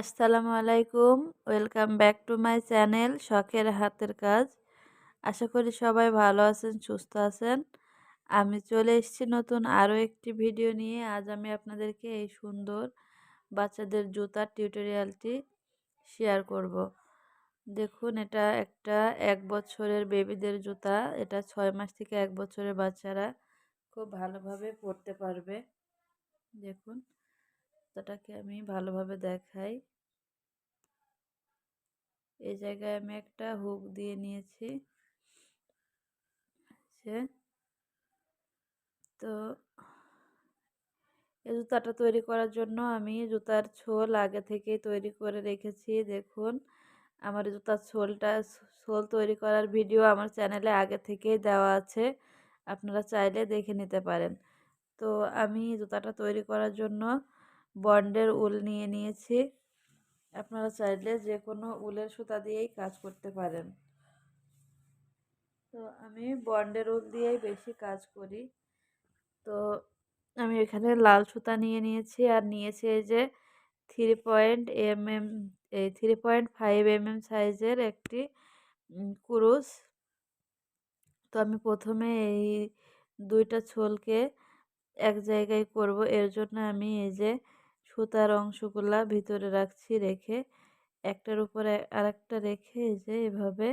আসসালামু আলাইকুম। Welcome back to my channel শখের হাতের কাজ। আশা করি সবাই ভালো আছেন, সুস্থ আছেন। আমি চলে এসেছি নতুন আরও একটি ভিডিও নিয়ে। আজ আমি আপনাদেরকে এই সুন্দর বাচ্চাদের জুতার টিউটোরিয়ালটি শেয়ার করব। দেখুন, এটা একটা এক বছরের বেবিদের জুতা। এটা ছয় মাস থেকে এক বছরের বাচ্চারা খুব ভালোভাবে পরতে পারবে। দেখুন। জুতাটাকে আমি ভালোভাবে দেখাই। এই জায়গায় আমি একটা হুক দিয়ে নিয়েছি। তো এই জুতাটা তৈরি করার জন্য আমি জুতার ছোল আগে থেকেই তৈরি করে রেখেছি। দেখুন, আমার জুতার ছোলটা, ছোল তৈরি করার ভিডিও আমার চ্যানেলে আগে থেকেই দেওয়া আছে। আপনারা চাইলে দেখে নিতে পারেন। তো আমি জুতাটা তৈরি করার জন্য বন্ডের উল নিয়ে নিয়েছি। আপনারা চাইলে যে কোনো উলের সুতা দিয়েই কাজ করতে পারেন। তো আমি বন্ডের উল দিয়েই বেশি কাজ করি। তো আমি এখানে লাল সুতা নিয়ে নিয়েছি আর নিয়েছি এই যে থ্রি পয়েন্ট এম এম এই three point five M M সাইজের একটি কুরুশ। তো আমি প্রথমে এই দুইটা ছোলকে এক জায়গায় করব। এর জন্য আমি এই যে সুতার অংশগুলা ভিতরে রাখছি রেখে, একটার উপরে আরেকটা রেখে যে এভাবে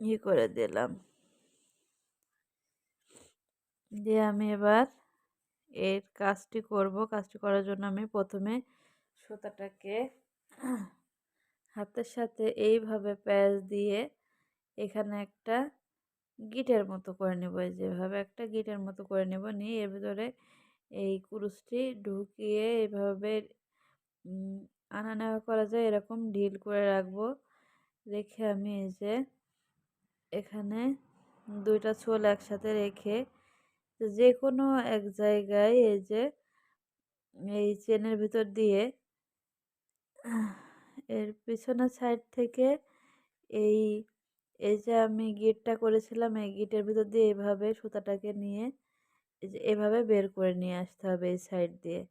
ই করে দিলাম। দিয়ে আমি এবার এর কাজটি করব। কাজটি করার জন্য আমি প্রথমে সুতাটাকে হাতের সাথে এইভাবে প্যাচ দিয়ে এখানে একটা গিটের মতো করে নেব। যেভাবে একটা গিটের মতো করে নেব। নিয়ে এর ভিতরে এই কুরুশটি ঢুকিয়ে এভাবে আনা নেওয়া করা যায়, এরকম ঢিল করে রাখব। রেখে আমি এই যে এখানে দুইটা ছোল একসাথে রেখে যে কোনো এক জায়গায় এই যে এই চেনের ভিতর দিয়ে এর পিছনের সাইড থেকে এই এই যে আমি গিটটা করেছিলাম, এই গিটের ভিতর দিয়ে এভাবে সুতাটাকে নিয়ে এভাবে বের করে নিয়ে আসতে হবে এই সাইড দিয়ে।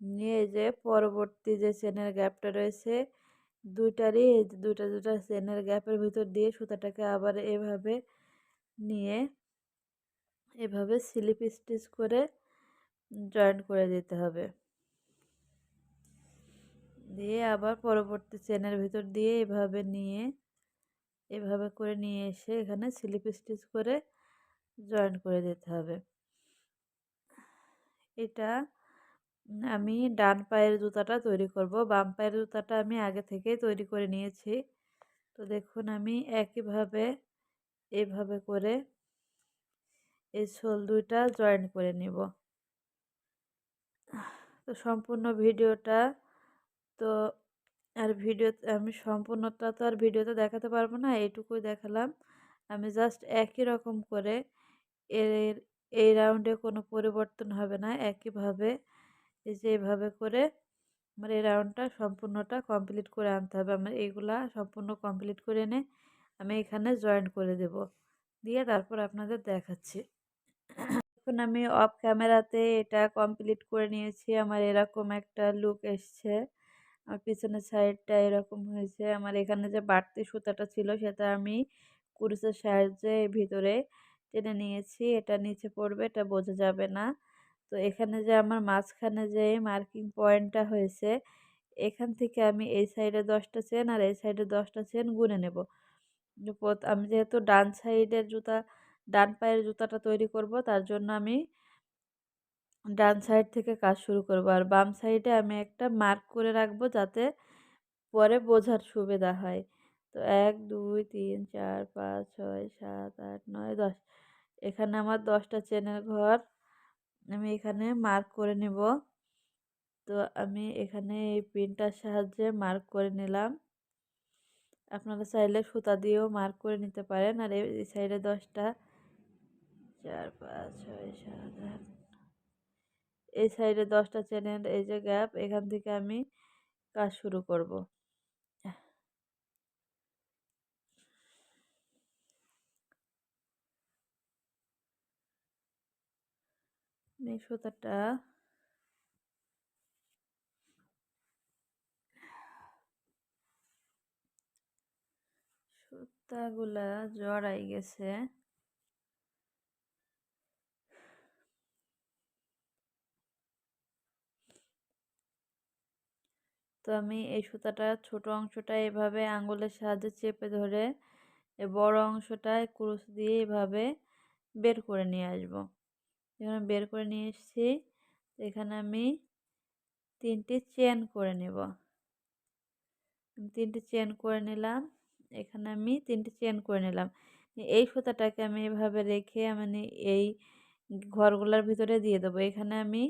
নিয়ে যে পরবর্তী যে চেনের গ্যাপটা রয়েছে, দুইটারই দুইটা দুটা চেনের গ্যাপের ভিতর দিয়ে সুতাটাকে আবার এভাবে নিয়ে এভাবে স্লিপ স্টিচ করে জয়েন করে দিতে হবে। দিয়ে আবার পরবর্তী চেনের ভিতর দিয়ে এভাবে নিয়ে, এভাবে করে নিয়ে এসে এখানে স্লিপ স্টিচ করে জয়েন করে দিতে হবে। এটা আমি ডান পায়ের জুতাটা তৈরি করব। বাম পায়ের জুতাটা আমি আগে থেকেই তৈরি করে নিয়েছি। তো দেখুন, আমি একইভাবে এভাবে করে এই শোল দুইটা জয়েন করে নিব। তো সম্পূর্ণ ভিডিওটা তো আর ভিডিও, আমি সম্পূর্ণটা তো আর ভিডিওতে দেখাতে পারব না, এইটুকুই দেখালাম। আমি জাস্ট একই রকম করে এর এই রাউন্ডে কোনো পরিবর্তন হবে না। একইভাবে এই যে এইভাবে করে আমার এই রাউন্ডটা সম্পূর্ণটা কমপ্লিট করে আনতে হবে। আমার এইগুলা সম্পূর্ণ কমপ্লিট করে এনে আমি এখানে জয়েন করে দেব। দিয়ে তারপর আপনাদের দেখাচ্ছি। এখন আমি অফ ক্যামেরাতে এটা কমপ্লিট করে নিয়েছি। আমার এরকম একটা লুক এসছে। আমার পিছনের সাইডটা এরকম হয়েছে। আমার এখানে যে বাড়তি সুতাটা ছিল সেটা আমি কুরুসের সাহায্যে ভিতরে টেনে নিয়েছি, এটা নিচে পড়বে, এটা বোঝা যাবে না। তো এখানে যে আমার মাঝখানে যে মার্কিং পয়েন্টটা হয়েছে, এখান থেকে আমি এই সাইডে দশটা চেন আর এই সাইডে দশটা চেন গুনে নেব। আমি যেহেতু ডান সাইডের জুতা, ডান পায়ের জুতাটা তৈরি করব, তার জন্য আমি ডান সাইড থেকে কাজ শুরু করব। আর বাম সাইডে আমি একটা মার্ক করে রাখব যাতে পরে বোঝার সুবিধা হয়। তো এক, দুই, তিন, চার, পাঁচ, ছয়, সাত, আট, নয়, দশ এখানে আমার দশটা চেনের ঘর। আমি এখানে মার্ক করে নেব। তো আমি এখানে এই পিনটার সাহায্যে মার্ক করে নিলাম। আপনারা চাইলে সুতা দিয়েও মার্ক করে নিতে পারেন। আর এই সাইডে দশটা, চার, পাঁচ, ছয়, সাত, আট, এই সাইডে দশটা চেনের এই যে গ্যাপ এখান থেকে আমি কাজ শুরু করব। এই সুতাটা uh, সুতাগুলা জড়াই গেছে। তো আমি এই সুতাটা ছোট অংশটা এভাবে আঙ্গুলের সাহায্যে চেপে ধরে বড় অংশটায় ক্রুশ দিয়ে এভাবে বের করে নিয়ে আসব। এখানে বের করে নিয়ে এসেছি। এখানে আমি তিনটি চেন করে নেব। তিনটি চেন করে নিলাম। এখানে আমি তিনটি চেন করে নিলাম। এই সুতাটাকে আমি এভাবে রেখে মানে এই ঘরগুলোর ভিতরে দিয়ে দেবো। এখানে আমি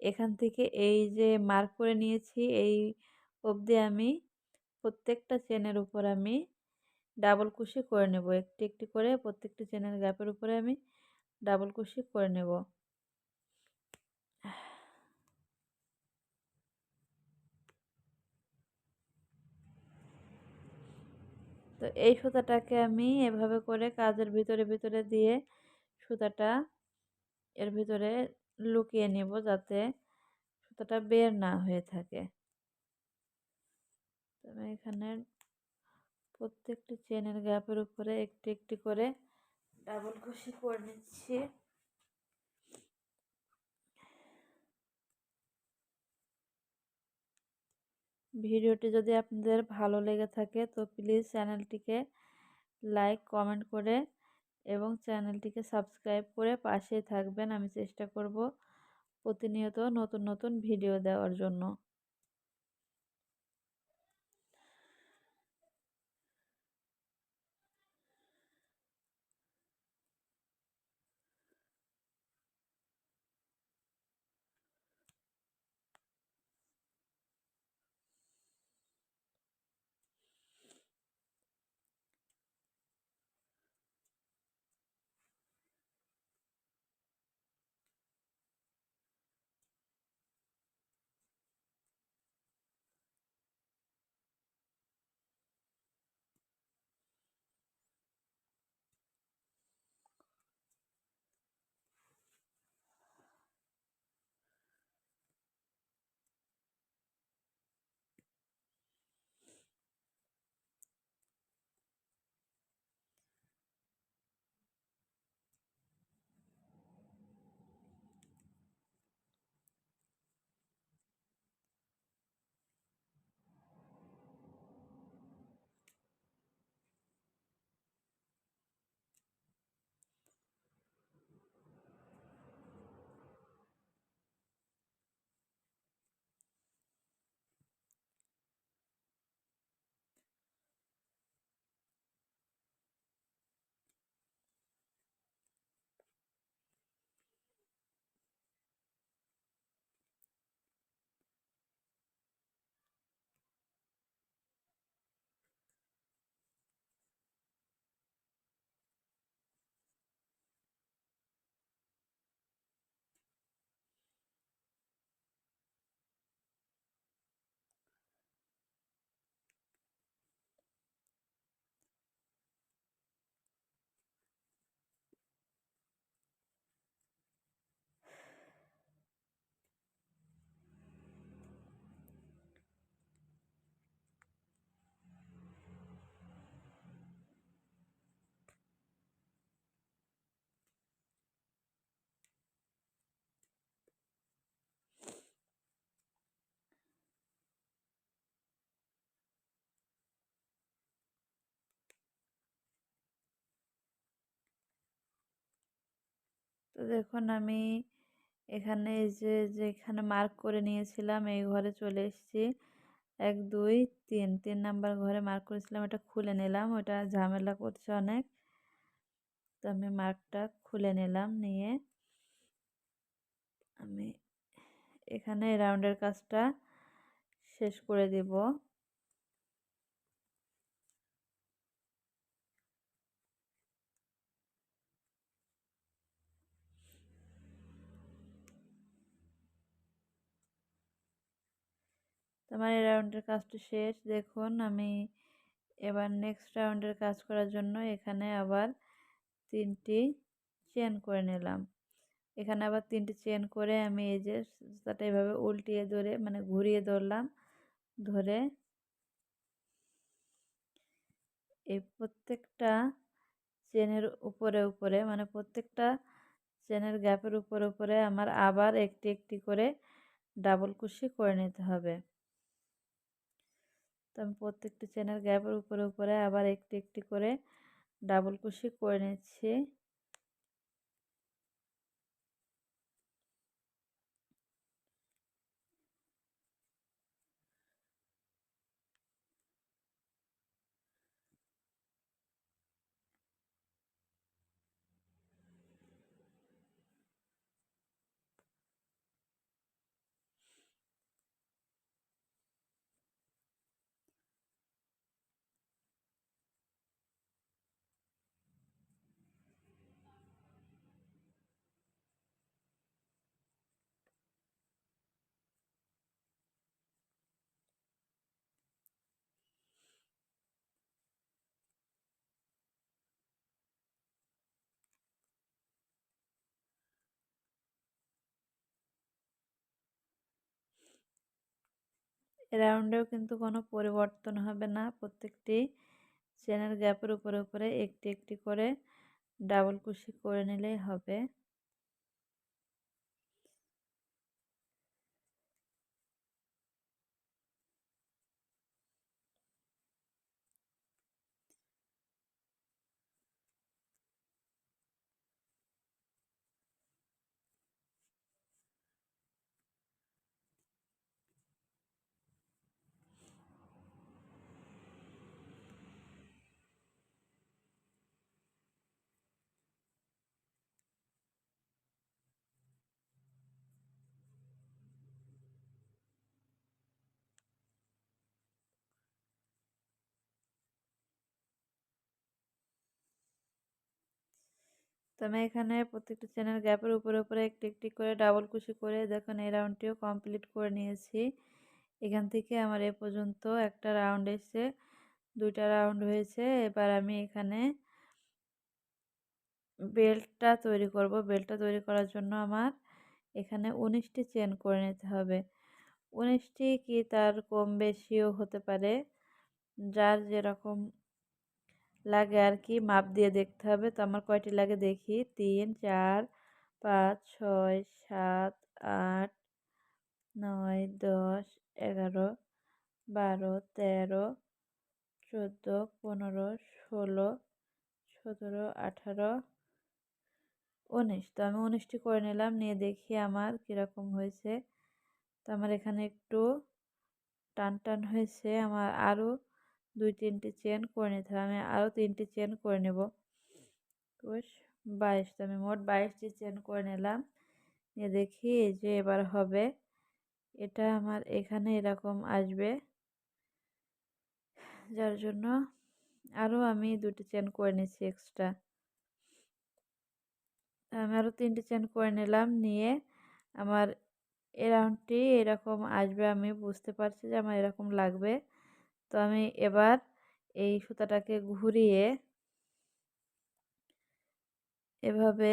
এখান থেকে এই যে মার্ক করে নিয়েছি, এই অবধি আমি প্রত্যেকটা চেনের উপর আমি ডাবল কুশি করে নেব। একটি একটি করে প্রত্যেকটি চেনের গ্যাপের উপরে আমি ডাবল কুশি করে নেব। তো এই সুতাটাকে আমি এভাবে করে কাজের ভিতরে ভিতরে দিয়ে সুতাটা এর ভিতরে লুকিয়ে নেব যাতে সুতাটা বের না হয়ে থাকে। তবে এখানে প্রত্যেকটি চেনের গ্যাপের উপরে একটি একটি করে ডাবল কুশি করে নিচ্ছি। ভিডিওটি যদি আপনাদের ভালো লেগে থাকে, তো প্লিজ চ্যানেলটিকে লাইক, কমেন্ট করে এবং চ্যানেলটিকে সাবস্ক্রাইব করে পাশে থাকবেন। আমি চেষ্টা করব প্রতিনিয়ত নতুন নতুন ভিডিও দেওয়ার জন্য। তো দেখুন আমি এখানে এই যে, যেখানে মার্ক করে নিয়েছিলাম, এই ঘরে চলে এসেছি। এক, দুই, তিন তিন নাম্বার ঘরে মার্ক করেছিলাম, এটা খুলে নিলাম, ওটা ঝামেলা করছে অনেক। তো আমি মার্কটা খুলে নিলাম, নিয়ে আমি এখানে রাউন্ডের কাজটা শেষ করে দেব। আমার এই রাউন্ডের কাজটা শেষ। দেখুন, আমি এবার নেক্সট রাউন্ডের কাজ করার জন্য এখানে আবার তিনটি চেন করে নিলাম। এখানে আবার তিনটি চেন করে আমি এই যে সুতাটা এভাবে উল্টিয়ে ধরে মানে ঘুরিয়ে ধরলাম। ধরে এই প্রত্যেকটা চেনের উপরে উপরে মানে প্রত্যেকটা চেনের গ্যাপের উপরে উপরে আমার আবার একটি একটি করে ডাবল কুশি করে নিতে হবে। তো আমি প্রত্যেকটি চেনের গ্যাপের উপরে উপরে আবার একটি একটি করে ডাবল কুশি করে নিচ্ছি। রাউন্ডেও কিন্তু কোনো পরিবর্তন হবে না। প্রত্যেকটি চেনের গ্যাপের উপরে উপরে একটি একটি করে ডাবল কুশি করে নিলেই হবে। তো আমি এখানে প্রত্যেকটা চেনের গ্যাপের উপরে উপরে একটি একটি করে ডাবল কুশি করে দেখুন এই রাউন্ডটিও কমপ্লিট করে নিয়েছি। এখান থেকে আমার এ পর্যন্ত একটা রাউন্ড এসে দুইটা রাউন্ড হয়েছে। এবার আমি এখানে বেল্টটা তৈরি করব। বেল্টটা তৈরি করার জন্য আমার এখানে উনিশটি চেন করে নিতে হবে। উনিশটি কি তার কম বেশিও হতে পারে? যার যেরকম লাগে আর কি, মাপ দিয়ে দেখতে হবে। তো আমার কয়টি লাগে দেখি? তিন, চার, পাঁচ, ছয়, সাত, আট, নয়, দশ, এগারো, বারো, তেরো, চোদ্দ, পনেরো, ষোলো, সতেরো, আঠারো, উনিশ। তো আমি উনিশটি করে নিলাম, নিয়ে দেখি আমার কীরকম হয়েছে। তো আমার এখানে একটু টান টান হয়েছে, আমার আরও দুই তিনটি চেন করে নিতে হবে, আমি আরও তিনটি চেন করে নেব। একুশ, বাইশ, তো আমি মোট বাইশটি চেন করে নিলাম। নিয়ে দেখি যে এবার হবে। এটা আমার এখানে এরকম আসবে। যার জন্য আরও আমি দুটি চেন করে নিচ্ছি এক্সট্রা আমি আরও তিনটি চেন করে নিলাম, নিয়ে আমার এ রাউন্ডটি এরকম আসবে, আমি বুঝতে পারছি যে আমার এরকম লাগবে। তো আমি এবার এই সুতাটাকে ঘুরিয়ে এভাবে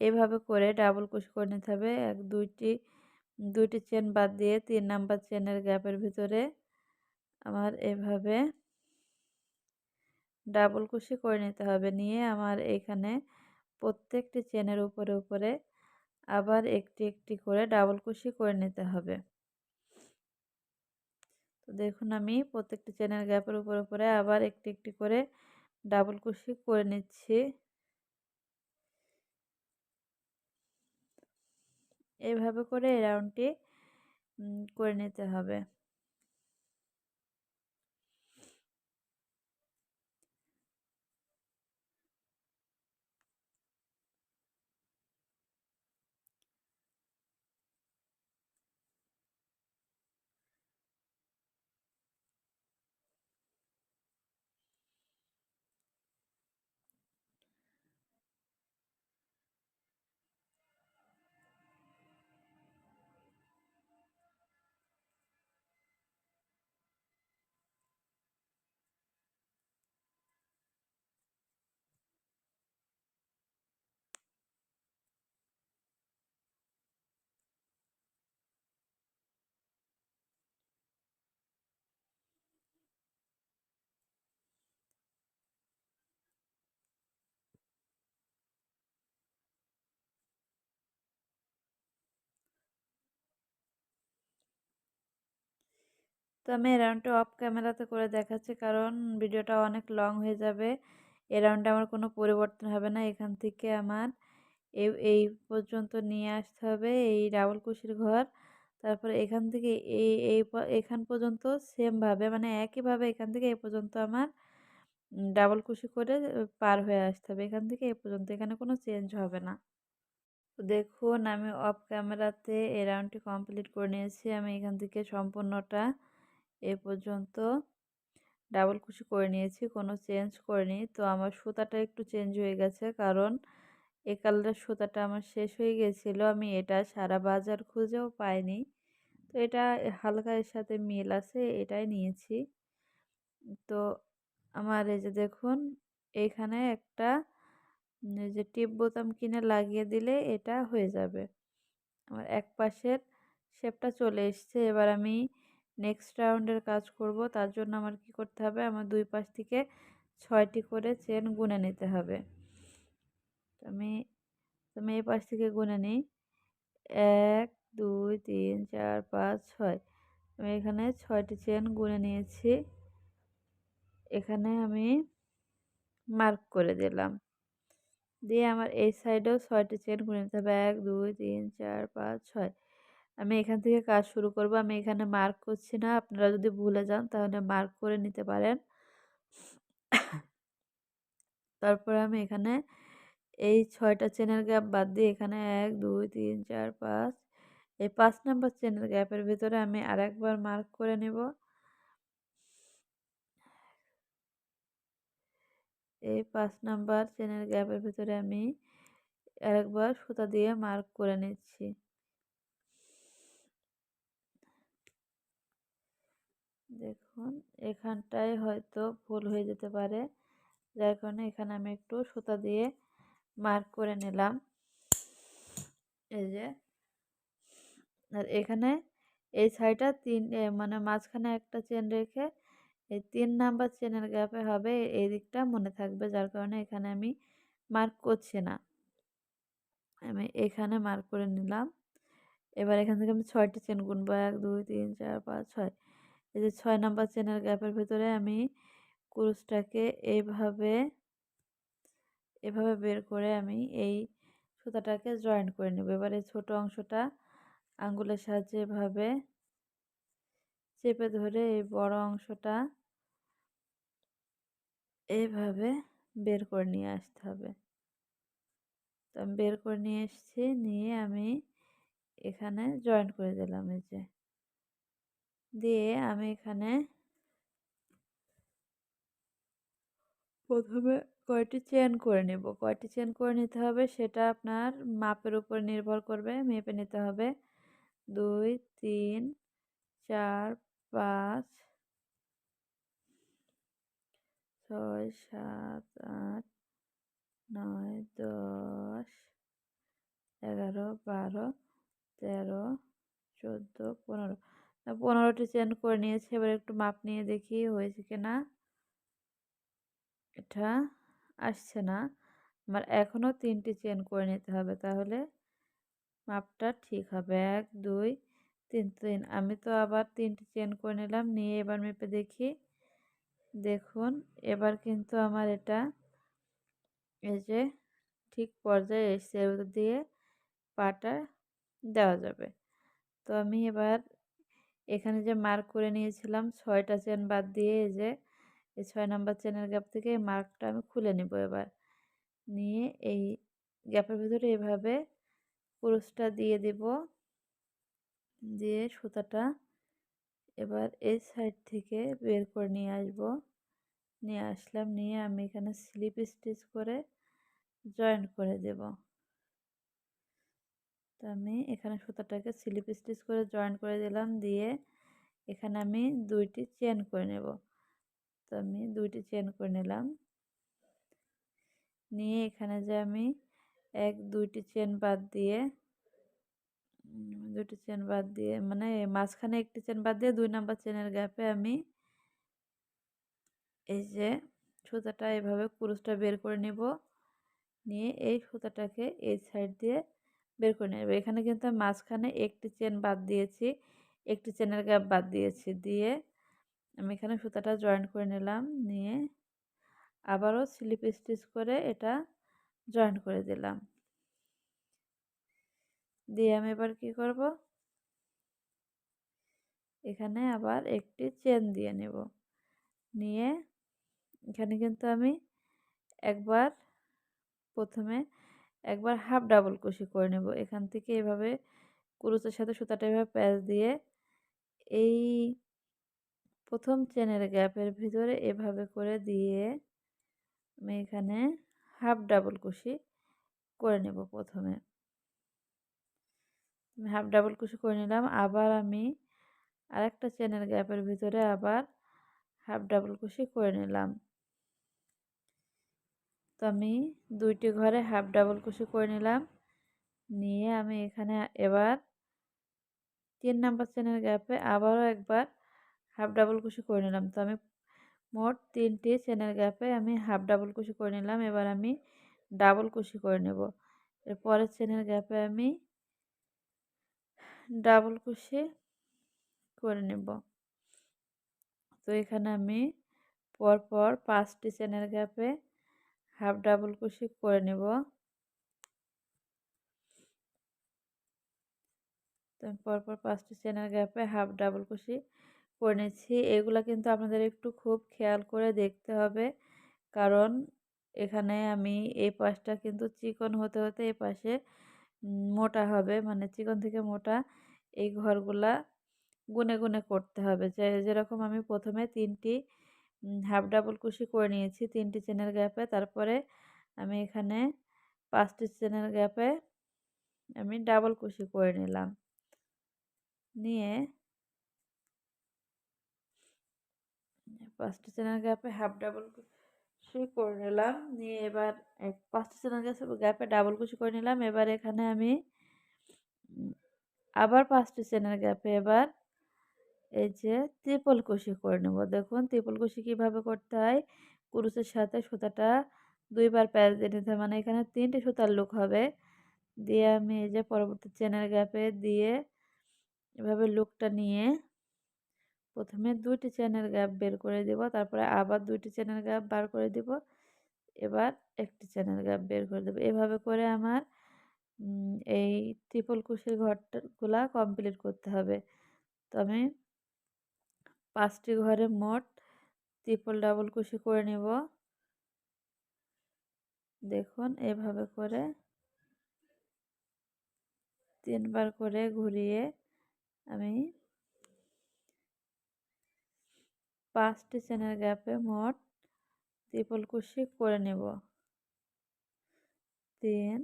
এভাবে করে ডাবল কুশ করে নিতে হবে। এক, দুইটি দুইটি চেন বাদ দিয়ে তিন নাম্বার চেনের গ্যাপের ভিতরে আমার এভাবে ডাবল কুশি করে নিতে হবে। নিয়ে আমার এখানে প্রত্যেকটি চেনের উপরে উপরে আবার একটি একটি করে ডাবল কুশি করে নিতে হবে। তো দেখুন আমি প্রত্যেকটি চেনের গ্যাপের উপর উপরে আবার একটি একটি করে ডাবল কুশি করে নিচ্ছি। এভাবে করে এই রাউন্ডটি করে নিতে হবে। তো আমি এই রাউন্ডটা অফ ক্যামেরাতে করে দেখাচ্ছি, কারণ ভিডিওটা অনেক লং হয়ে যাবে। এই রাউন্ডে আমার কোনো পরিবর্তন হবে না, এখান থেকে আমার এই পর্যন্ত নিয়ে আসতে হবে এই ডাবল কুশির ঘর। তারপরে এখান থেকে এই এই এখান পর্যন্ত সেমভাবে মানে একইভাবে এখান থেকে এই পর্যন্ত আমার ডাবল কুশি করে পার হয়ে আসতে হবে, এখান থেকে এই পর্যন্ত, এখানে কোনো চেঞ্জ হবে না। তো দেখুন, আমি অফ ক্যামেরাতে এই রাউন্ডটি কমপ্লিট করে নিয়েছি, আমি এখান থেকে সম্পূর্ণটা এ পর্যন্ত ডাবল কুশি করে নিয়েছি, কোনো চেঞ্জ করিনি। তো আমার সুতাটা একটু চেঞ্জ হয়ে গেছে, কারণ এ কালারের সুতাটা আমার শেষ হয়ে গেছিল আমি এটা সারা বাজার খুঁজেও পাইনি। তো এটা হালকা এর সাথে মিল আছে, এটাই নিয়েছি। তো আমার এই যে দেখুন এইখানে একটা যে টিপ বোতাম কিনে লাগিয়ে দিলে এটা হয়ে যাবে। আমার এক পাশের শেপটা চলে এসছে। এবার আমি নেক্সট রাউন্ডের কাজ করব। তার জন্য আমার কি করতে হবে? আমার দুই পাশ থেকে ছয়টি করে চেন গুনে নিতে হবে। আমি আমি এই পাশ থেকে গুনে নিই। এক, দুই, তিন, চার, পাঁচ, ছয়। আমি এখানে ছয়টি চেন গুনে নিয়েছি। এখানে আমি মার্ক করে দিলাম। দিয়ে আমার এই সাইডেও ছয়টি চেন গুনে নিতে হবে। এক, দুই, তিন, চার, পাঁচ, ছয়। আমি এখান থেকে কাজ শুরু করব। আমি এখানে মার্ক করছি না। আপনারা যদি ভুলে যান, তাহলে মার্ক করে নিতে পারেন। তারপরে আমি এখানে এই ছয়টা চেনের গ্যাপ বাদ দিয়ে এখানে এক, দুই, তিন, চার, পাঁচ, এই পাঁচ নাম্বার চেনের গ্যাপের ভিতরে আমি আরেকবার মার্ক করে নেব। এই পাঁচ নাম্বার চেনের গ্যাপের ভিতরে আমি আরেকবার সুতা দিয়ে মার্ক করে নিচ্ছি। দেখুন, এখানটায় হয়তো ভুল হয়ে যেতে পারে। যার কারণে এখানে আমি একটু সুতা দিয়ে মার্ক করে নিলাম। এই যে, আর এখানে এই সাইডটা তিন মানে মাঝখানে একটা চেন রেখে এই তিন নাম্বার চেনের গ্যাপে হবে, এই দিকটা মনে থাকবে, যার কারণে এখানে আমি মার্ক করছি না। আমি এখানে মার্ক করে নিলাম। এবার এখান থেকে আমি ছয়টি চেন গুনবো, এক, দুই, তিন, চার, পাঁচ, ছয়। এই যে ছয় নাম্বার চেনের গ্যাপের ভিতরে আমি কুরুসটাকে এইভাবে এভাবে বের করে আমি এই সুতাটাকে জয়েন করে নেব। এবার এই ছোটো অংশটা আঙ্গুলের সাহায্যে এভাবে চেপে ধরে এই বড় অংশটা এইভাবে বের করে নিয়ে আসতে হবে। তো আমি বের করে নিয়ে এসেছি, নিয়ে আমি এখানে জয়েন করে দিলাম এই যে। দিয়ে আমি এখানে প্রথমে কয়টি চেন করে নেব। কয়টি চেন করে নিতে হবে, সেটা আপনার মাপের উপর নির্ভর করবে, মেপে নিতে হবে। দুই, তিন, চার, পাঁচ, ছয়, সাত, আট, নয়, দশ, এগারো, বারো, তেরো, চোদ্দ, পনেরো। পনেরোটি চেন করে নিয়েছি, এবার একটু মাপ নিয়ে দেখি হয়েছে কিনা এটা আসছে না। আমার এখনও তিনটি চেন করে নিতে হবে, তাহলে মাপটা ঠিক হবে। এক, দুই, তিন তিন। আমি তো আবার তিনটি চেন করে নিলাম, নিয়ে এবার মেপে দেখি। দেখুন, এবার কিন্তু আমার এটা এই যে ঠিক পর্যায়ে এর দিয়ে পাটা দেওয়া যাবে। তো আমি এবার এখানে যে মার্ক করে নিয়েছিলাম, ছয়টা চেন বাদ দিয়ে এই যে, এই ছয় নাম্বার চেনের গ্যাপ থেকে এই মার্কটা আমি খুলে নেব এবার। নিয়ে এই গ্যাপের ভিতরে এভাবে পুরুষটা দিয়ে দেব। দিয়ে সুতাটা এবার এই সাইড থেকে বের করে নিয়ে আসব। নিয়ে আসলাম, নিয়ে আমি এখানে স্লিপ স্টিচ করে জয়েন্ট করে দেব। তো আমি এখানে সুতাটাকে স্লিপ স্টিচ করে জয়েন করে দিলাম। দিয়ে এখানে আমি দুইটি চেন করে নেব। তো আমি দুইটি চেন করে নিলাম। নিয়ে এখানে যে আমি এক, দুইটি চেন বাদ দিয়ে দুটি চেন বাদ দিয়ে মানে মাঝখানে একটি চেন বাদ দিয়ে দুই নাম্বার চেনের গ্যাপে আমি এই যে সুতাটা এভাবে কুরুশটা বের করে নেব। নিয়ে এই সুতাটাকে এই সাইড দিয়ে বের করে নেব। এখানে কিন্তু মাঝখানে একটি চেন বাদ দিয়েছি, একটি চেনের গ্যাপ বাদ দিয়েছি। দিয়ে আমি এখানে সুতাটা জয়েন করে নিলাম, নিয়ে আবারও স্লিপ স্টিচ করে এটা জয়েন করে দিলাম। দিয়ে আমি এবার কি করব? এখানে আবার একটি চেন দিয়ে নেব। নিয়ে এখানে কিন্তু আমি একবার প্রথমে একবার হাফ ডাবল কুশি করে নেব। এখান থেকে এভাবে কুরুচের সাথে সুতাটা এভাবে প্যাচ দিয়ে এই প্রথম চেনের গ্যাপের ভিতরে এভাবে করে দিয়ে আমি এখানে হাফ ডাবল কুশি করে নেব প্রথমে। আমি হাফ ডাবল কুশি করে নিলাম। আবার আমি আরেকটা চেনের গ্যাপের ভিতরে আবার হাফ ডাবল কুশি করে নিলাম। তো আমি দুইটি ঘরে হাফ ডাবল কুশি করে নিলাম। নিয়ে আমি এখানে এবার তিন নাম্বার চেনের গ্যাপে আবারও একবার হাফ ডাবল কুশি করে নিলাম। তো আমি মোট তিনটি চেনের গ্যাপে আমি হাফ ডাবল কুশি করে নিলাম। এবার আমি ডাবল কুশি করে নেব। এর পরের চেনের গ্যাপে আমি ডাবল কুশি করে নেব। তো এখানে আমি পরপর পাঁচটি চেনের গ্যাপে হাফ ডাবল কুশি করে নেব। পরপর পাঁচটি চেনের গ্যাপে হাফ ডাবল কুশি করে নিচ্ছি। এগুলো কিন্তু আপনাদের একটু খুব খেয়াল করে দেখতে হবে। কারণ এখানে আমি এই পাশটা কিন্তু চিকন হতে হতে এই পাশে মোটা হবে। মানে চিকন থেকে মোটা এই ঘরগুলা গুনে গুনে করতে হবে। যে, যেরকম আমি প্রথমে তিনটি হাফ ডাবল কুশি করে নিয়েছি তিনটি চেনের গ্যাপে। তারপরে আমি এখানে পাঁচটি চেনের গ্যাপে আমি ডাবল কুশি করে নিলাম। নিয়ে পাঁচটি চেনের গ্যাপে হাফ ডাবল কুশি করে নিলাম। নিয়ে এবার পাঁচটি চেনের গ্যাপে ডাবল কুশি করে নিলাম। এবার এখানে আমি আবার পাঁচটি চেনের গ্যাপে এবার এই যে ত্রিপল কুশি করে নেব। দেখুন ত্রিপল কুশি কীভাবে করতে হয়? কুরুচের সাথে সুতাটা দুইবার প্যাচ দিয়ে নিতে মানে এখানে তিনটে সুতার লুক হবে। দিয়ে আমি এই যে পরবর্তী চেনের গ্যাপে দিয়ে এভাবে লুকটা নিয়ে প্রথমে দুইটি চেনের গ্যাপ বের করে দেব। তারপরে আবার দুইটি চেনের গ্যাপ বার করে দিব। এবার একটি চেনের গ্যাপ বের করে দেব। এভাবে করে আমার এই ত্রিপল কুশির ঘরগুলা কমপ্লিট করতে হবে। তো আমি পাঁচটি ঘরে মোট ট্রিপল ডাবল কুশি করে নেব। দেখুন, এভাবে করে তিনবার করে ঘুরিয়ে আমি পাঁচটি চেনের গ্যাপে মোট ট্রিপল কুশি করে নেব। তিন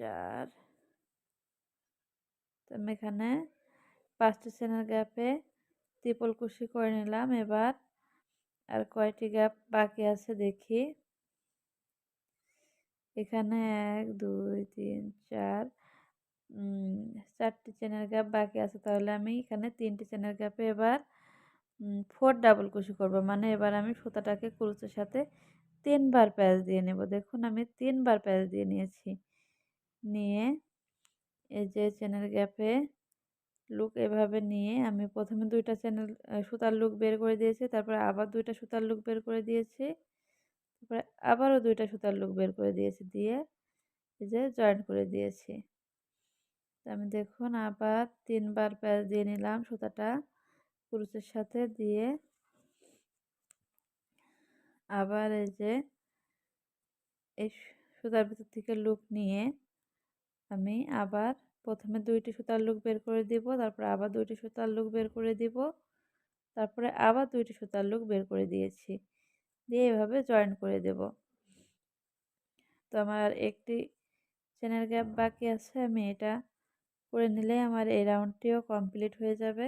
চার তো আমি এখানে পাঁচটি চেনের গ্যাপে ত্রিপল কুশি করে নিলাম। এবার আর কয়টি গ্যাপ বাকি আছে দেখি। এখানে এক, দুই, তিন, চার চারটি চেনের গ্যাপ বাকি আছে। তাহলে আমি এখানে তিনটি চেনের গ্যাপে এবার ফোর ডাবল কুশি করব। মানে এবার আমি সুতাটাকে কুরুচের সাথে তিনবার প্যাচ দিয়ে নেব। দেখুন আমি তিনবার প্যাচ দিয়ে নিয়েছি। নিয়ে এই যে চেনের গ্যাপে লুক এভাবে নিয়ে আমি প্রথমে দুইটা চ্যানেল সুতার লুক বের করে দিয়েছি, তারপরে আবার দুইটা সুতার লুক বের করে দিয়েছি, তারপরে আবারও দুইটা সুতার লুক বের করে দিয়েছি, দিয়ে এই যে জয়েন করে দিয়েছি। আমি দেখুন আবার তিনবার প্যাচ দিয়ে নিলাম সুতাটা কুরুচের সাথে, দিয়ে আবার এই যে এই সুতার ভিতর থেকে লুক নিয়ে আমি আবার প্রথমে দুইটি সুতার লুক বের করে দিব, তারপরে আবার দুইটি সুতার লুক বের করে দিব, তারপরে আবার দুইটি সুতার লুক বের করে দিয়েছি। দিয়ে এভাবে জয়েন করে দেব। তো আমার একটি চেনের গ্যাপ বাকি আছে, আমি এটা করে নিলে আমার এই রাউন্ডটিও কমপ্লিট হয়ে যাবে।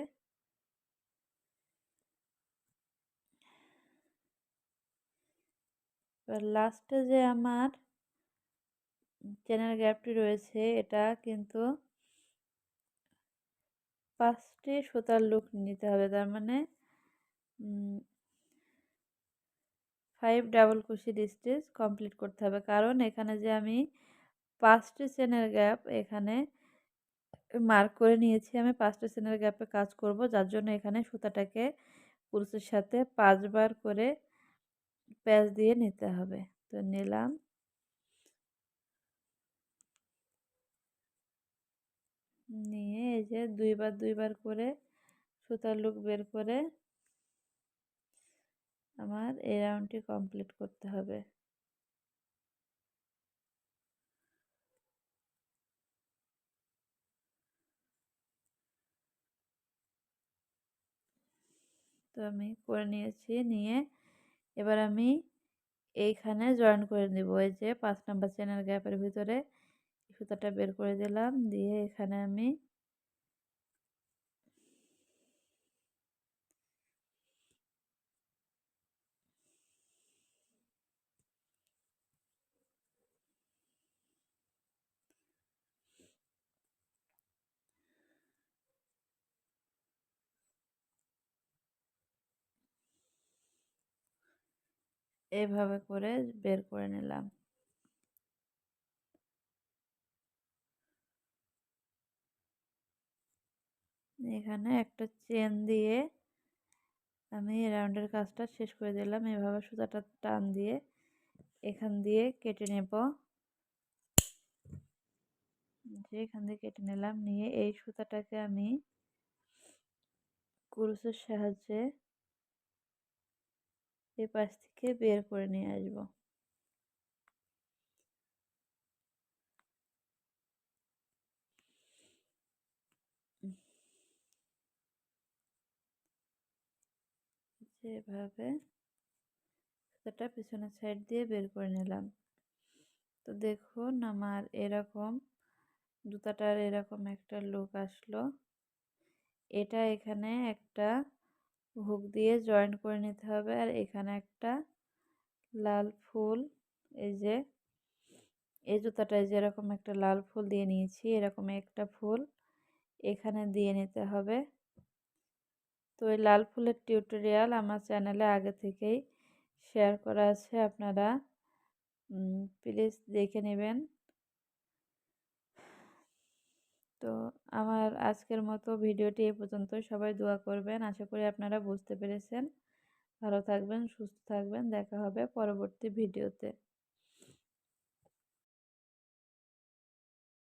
এবার লাস্টে যে আমার চেনের গ্যাপটি রয়েছে, এটা কিন্তু পাঁচটি সুতার লুক নিতে হবে। তার মানে ফাইভ ডাবল কুশির স্টিচ কমপ্লিট করতে হবে। কারণ এখানে যে আমি পাঁচটি চেনের গ্যাপ এখানে মার্ক করে নিয়েছি, আমি পাঁচটা চেনের গ্যাপে কাজ করব। যার জন্য এখানে সুতাটাকে কুরুসের সাথে পাঁচবার করে প্যাচ দিয়ে নিতে হবে। তো নিলাম। নিয়ে এই যে দুইবার দুইবার করে সুতার লুক বের করে আমার এই রাউন্ডটি কমপ্লিট করতে হবে। তো আমি করে নিয়েছি, নিয়ে এবার আমি এইখানে জয়েন করে দিব এই যে পাঁচ নাম্বার চেনের গ্যাপের ভিতরে। সুতাটা বের করে দিলাম। দিয়ে এখানে আমি এভাবে করে বের করে নিলাম। এখানে একটা চেন দিয়ে আমি রাউন্ডের কাজটা শেষ করে দিলাম। এভাবে সুতাটা টান দিয়ে এখান দিয়ে কেটে নেব। যে এখান দিয়ে কেটে নিলাম, নিয়ে এই সুতাটাকে আমি কুরুসের সাহায্যে এ পাশ থেকে বের করে নিয়ে আসব। যেভাবে সেটা পিছনের সাইড দিয়ে বের করে নিলাম। তো দেখুন আমার এরকম জুতাটার এরকম একটা লুক আসলো। এটা এখানে একটা হুক দিয়ে জয়েন্ট করে নিতে হবে আর এখানে একটা লাল ফুল, এই যে, এই জুতাটায় যেরকম একটা লাল ফুল দিয়ে নিয়েছি এরকম একটা ফুল এখানে দিয়ে নিতে হবে। তো এই লাল ফুলের টিউটোরিয়াল আমার চ্যানেলে আগে থেকেই শেয়ার করা আছে, আপনারা প্লিজ দেখে নেবেন। তো আমার আজকের মতো ভিডিওটি এ পর্যন্ত সবাই দোয়া করবেন, আশা করি আপনারা বুঝতে পেরেছেন। ভালো থাকবেন, সুস্থ থাকবেন, দেখা হবে পরবর্তী ভিডিওতে।